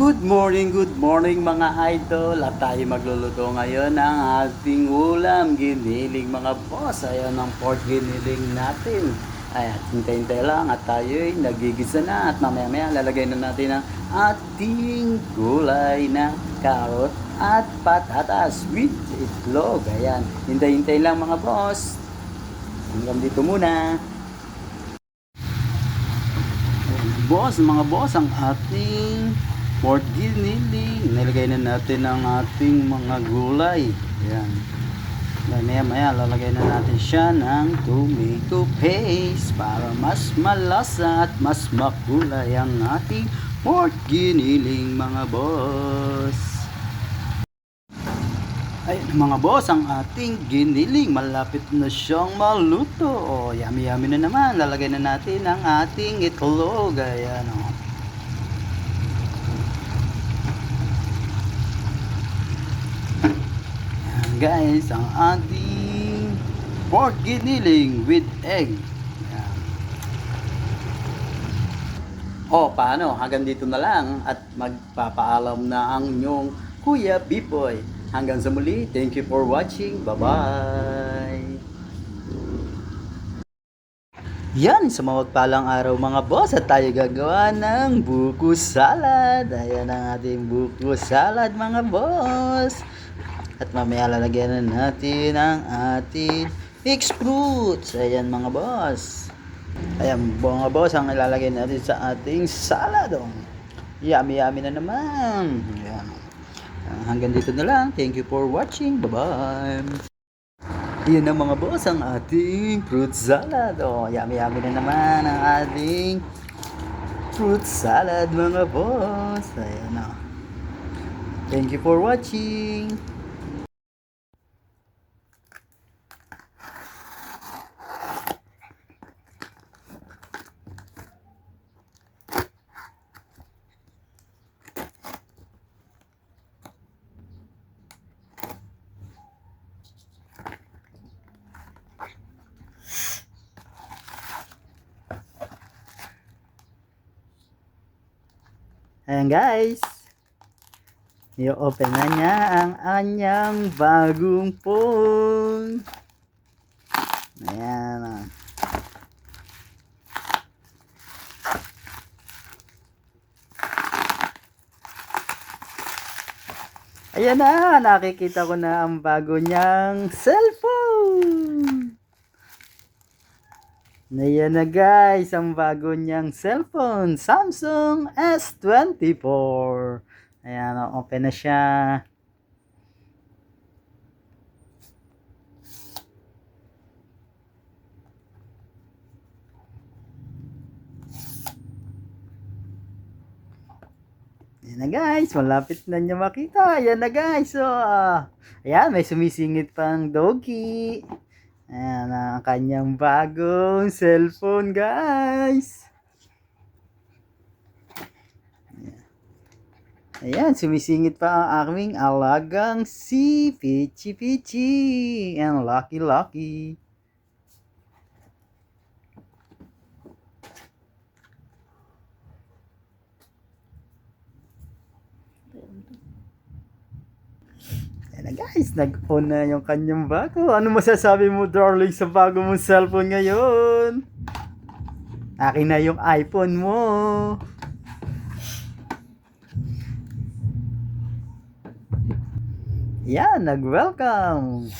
Good morning, good morning mga idol. At tayo magluluto ngayon ng ating ulam, giniling mga boss. Ayan ang pork giniling natin. Ayan, hintay-hintay lang at tayo'y nagigisa na. At mamaya-maya lalagay na natin ang ating gulay na carrot at patatas with itlog. Ayan, hintay-hintay lang mga boss. Hanggang dito muna. Boss, mga boss, ang ating pork giniling. Nilagay na natin ang ating mga gulay. Ayan. Maya maya lalagay na natin siya ng tomato paste para mas malasa at mas makulay ang ating pork giniling mga boss. Ay, mga boss, ang ating giniling malapit na siyang maluto. O, yummy yummy na naman. Lalagay na natin ang ating itlog. Ayan, o. Ayan, guys, ang ating pork giniling with egg. Ayan. O, paano? Hanggang dito na lang at magpapaalam na ang inyong Kuya Biboy. Hanggang sa muli, thank you for watching. Bye-bye! Yan, sa mga magpalang araw mga boss at tayo gagawa ng buko salad. Ayan ang ating buko salad mga boss. At mamaya lalagyan na natin ang ating mixed fruits. Ayan mga boss. Ayan mga boss ang ilalagay natin sa ating salad. Oh. Yummy yummy na naman. Ayan. Ah, Hanggang dito na lang. Thank you for watching. Bye-bye. Yan na mga boss ang ating fruit salad. Oh, yummy yummy na naman ang ating fruit salad mga boss. Ayan na. Thank you for watching. Ayan guys. I-open na niya ang anyang bagong phone. Ayan. ah. Ayan na, nakikita ko na ang bago niyang cellphone. Ayan na guys, ang bago niyang cellphone, Samsung S24. Ayan, open na siya. Ayan na guys, malapit na niya makita. Ayan na guys, so, ah, ayan, may sumisingit pang doggy. Ayan ang kanyang bagong cellphone, guys. Ayan, sumisingit pa ang aming alagang si Pichi Pichi. And Lucky Lucky. Guys, nag-on na yung kanyang bago. Ano masasabi mo darling sa bago mong cellphone ngayon? Akin na yung iPhone mo. Yan, nag-welcome.